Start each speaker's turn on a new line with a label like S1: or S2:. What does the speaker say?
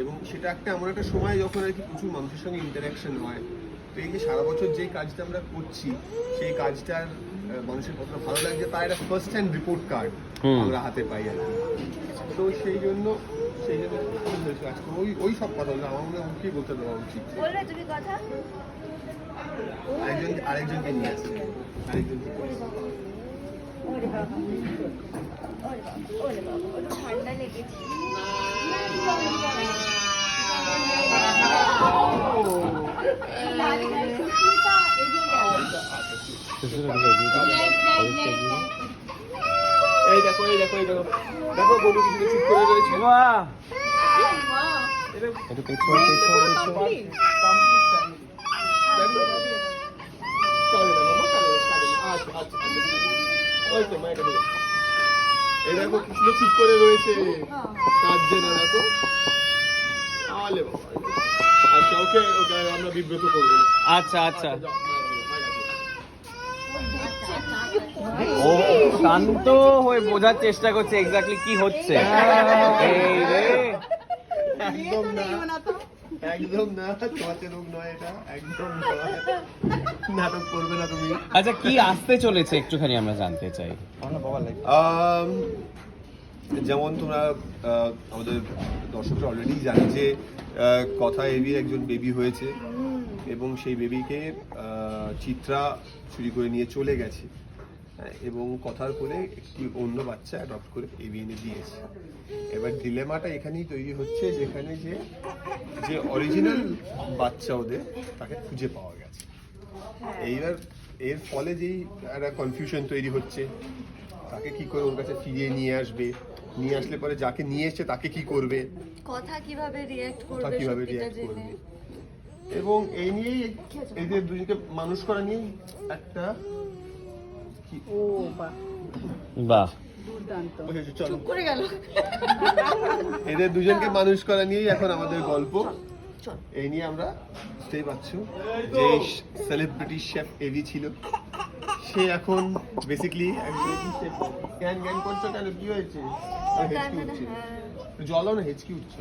S1: এবং সেটা একটা এমন একটা সময় যখন আর কি প্রচুর মানুষের সঙ্গে ইন্টারাকশন হয় তো এই যে সারা বছর যে কাজটা আমরা করছি সেই কাজটার মানুষের কতটা ভালো লাগছে তার একটা ফার্স্ট হ্যান্ড রিপোর্ট কার্ড আমরা হাতে পাই আর কি তো সেই জন্য সেই জন্য ওই ওই সব কথা বলে আমার মনে হয় ওকেই বলতে দেওয়া উচিত আরেকজন আরেকজনকে নিয়ে আসছে
S2: ঠান্ডা লেগেছে
S1: এই দেখো এই দেখো এই দেখো দেখো গরু কিছু চুপ করে রয়েছে
S3: বাহ
S1: এটা
S3: একটু পেছন পেছন পেছন
S1: pumpkin sandwich। দেখো। চলে না, মামা, চলে না, চলে না। আচ্ছা, আচ্ছা, আচ্ছা। ওই তো, মা, এটা দিও। এই দেখো কৃষ্ণ চুপ করে রয়েছে। কাঁদছে না দেখো। আলে আচ্ছা ওকে ওকে আমরা বিব্রত করব
S3: আচ্ছা আচ্ছা।
S1: কাছে।
S3: ও শান্ত হয়ে বোঝার চেষ্টা করছে এক্স্যাক্টলি কি হচ্ছে। এই রে।
S1: একদম না একদম না রোগ নয় এটা একদম নয়। নাটক করবে না তুমি?
S3: আচ্ছা কি আসতে চলেছে একটুখানি আমরা জানতে চাই।
S1: যেমন তোমরা আমাদের দর্শকরা অলরেডি জানে যে কথা এবি একজন বেবি হয়েছে এবং সেই বেবিকে চিত্রা চুরি করে নিয়ে চলে গেছে। হ্যাঁ, এবং কথার করে একটি অন্য বাচ্চা অ্যাডপ্ট করে এবি এনে দিয়েছে। এবার ডিলেমাটা এখানেই তৈরি হচ্ছে যেখানে যে যে অরিজিনাল বাচ্চা ওদের তাকে খুঁজে পাওয়া গেছে। এইবার এর ফলে যেই একটা কনফিউশন তৈরি হচ্ছে তাকে কি করে ওর কাছে ফিরিয়ে নিয়ে আসবে? নিয়ে আসলে পরে যাকে নিয়ে এসছে তাকে কি করবে?
S2: কথা কীভাবে রিয়্যাক্ট
S1: কথা
S2: করবে
S1: কীভাবে
S2: জেনে?
S1: করবে? এবং এই নিয়েই এদের দুজনকে মানুষ করা নিয়েই একটা কি?
S4: ও বাহ।
S3: বাহ।
S4: দুর্দান্ত।
S1: বুঝেছ, চলো।
S2: করে গেল।
S1: এদের দুজনকে মানুষ করা নিয়েই এখন আমাদের গল্প। এই নিয়ে আমরা বুঝতেই পারছ যে সেলিব্রিটি শেফ এভি ছিল। সে এখন বেসিক্যালি জ্ঞান জ্ঞান করছ কেন? কি হয়েছে? হেঁচকি উঠছে জলও না হেঁচকি উঠছে।